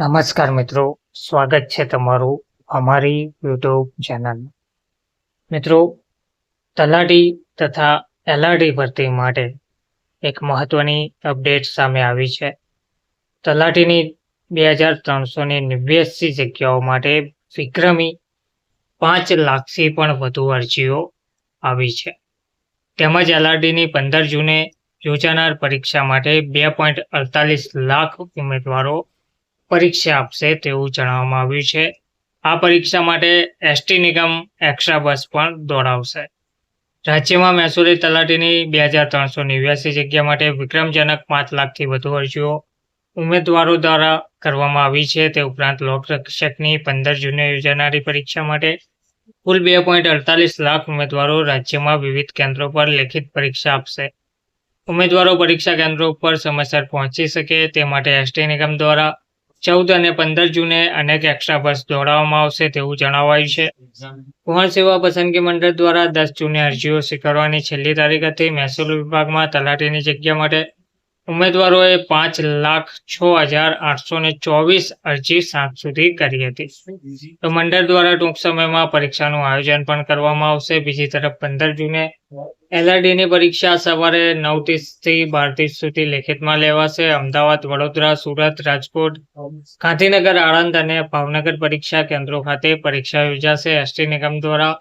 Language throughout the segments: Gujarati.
નમસ્કાર મિત્રો, સ્વાગત છે તમારું અમારી યુટ્યુબ ચેનલ મિત્રો, તલાટી તથા એલઆરડી ભરતી માટે એક મહત્વની અપડેટ સામે આવી છે. તલાટીની બે હજાર ત્રણસો ને નેવ્યાસી જગ્યાઓ માટે વિક્રમી પાંચ લાખથી પણ વધુ અરજીઓ આવી છે. તેમજ એલઆરડીની પંદર જૂને યોજાનાર પરીક્ષા માટે બે પોઈન્ટ અડતાલીસ લાખ ઉમેદવારો પરીક્ષા આપશે તેવું જણાવવામાં આવ્યું છે. આ પરીક્ષા માટે એસટી નિગમ એક્સ્ટ્રા બસ પણ દોડાવશે. રાજ્યમાં મહેસૂલી તલાટીની બે હજાર ત્રણસો નેવ્યાસી જગ્યા માટે વિક્રમજનક પાંચ લાખથી વધુ અરજીઓ ઉમેદવારો દ્વારા કરવામાં આવી છે. તે ઉપરાંત લોકરક્ષકની પંદર જૂને યોજાનારી પરીક્ષા માટે કુલ બે પોઈન્ટ અડતાલીસ લાખ ઉમેદવારો રાજ્યમાં વિવિધ કેન્દ્રો પર લેખિત પરીક્ષા આપશે. ઉમેદવારો પરીક્ષા કેન્દ્રો પર સમયસર પહોંચી શકે તે માટે એસટી નિગમ દ્વારા ચૌદ અને પંદર જૂને અનેક એક્સ્ટ્રા બસ દોડાવવામાં આવશે તેવું જણાવાયું છે. ગૌણ સેવા પસંદગી મંડળ દ્વારા દસ જૂને અરજીઓ સ્વીકારવાની છેલ્લી તારીખ હતી. મહેસૂલ વિભાગમાં તલાટીની જગ્યા માટે ઉમેદવારોએ પાંચ લાખ છ હજાર આઠસો ને ચોવીસ અરજી સાંજ સુધી કરી હતી. તો મંડળ દ્વારા ટૂંક સમયમાં પરીક્ષાનું આયોજન પણ કરવામાં આવશે. બીજી તરફ પંદર જૂને એલઆરડીની પરીક્ષા સવારે નવ ત્રીસથી બાર ત્રીસ સુધી લેખિતમાં લેવાશે. અમદાવાદ વડોદરા સુરત રાજકોટ ગાંધીનગર આણંદ અને ભાવનગર પરીક્ષા કેન્દ્રો ખાતે પરીક્ષા યોજાશે. એસટી નિગમ દ્વારા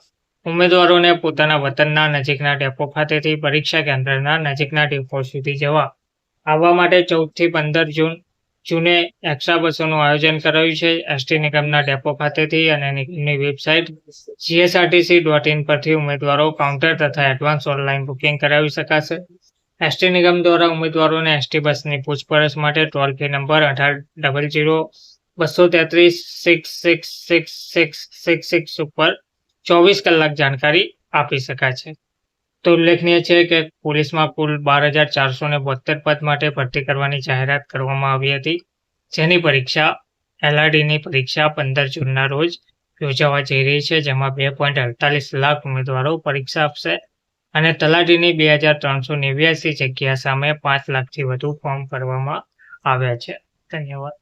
ઉમેદવારોને પોતાના વતનના નજીકના ડેપો ખાતેથી પરીક્ષા કેન્દ્રના નજીકના ડેપો સુધી જવા આવવા માટે ચૌદથી પંદર જૂન, જૂને એક્સ્ટ્રા બસોનું આયોજન કરાયું છે એસટી નિગમના ડેપો ખાતેથી અને નિગમની વેબસાઇટ જીએસઆરટીસી ડોટ ઇન પરથી ઉમેદવારો કાઉન્ટર તથા એડવાન્સ ઓનલાઈન બુકિંગ કરાવી શકાશે. એસટી નિગમ દ્વારા ઉમેદવારોને એસટી બસની પૂછપરછ માટે ટોલ ફ્રી નંબર અઢાર ડબલ જીરો બસો તેત્રીસ six six six six six six ઉપર ચોવીસ કલાક જાણકારી આપી શકાય છે. તો ઉલ્લેખનીય છે કે પોલીસમાં કુલ બાર હજાર ચારસો ને બોતેર પદ માટે ભરતી કરવાની જાહેરાત કરવામાં આવી હતી, જેની પરીક્ષા એલઆરડીની પરીક્ષા પંદર જૂનના રોજ યોજાવા જઈ રહી છે, જેમાં બે પોઈન્ટ અડતાલીસ લાખ ઉમેદવારો પરીક્ષા આપશે અને તલાટીની બે હજાર ત્રણસો નેવ્યાસી જગ્યા સામે પાંચ લાખથી વધુ ફોર્મ ભરવામાં આવ્યા છે. ધન્યવાદ.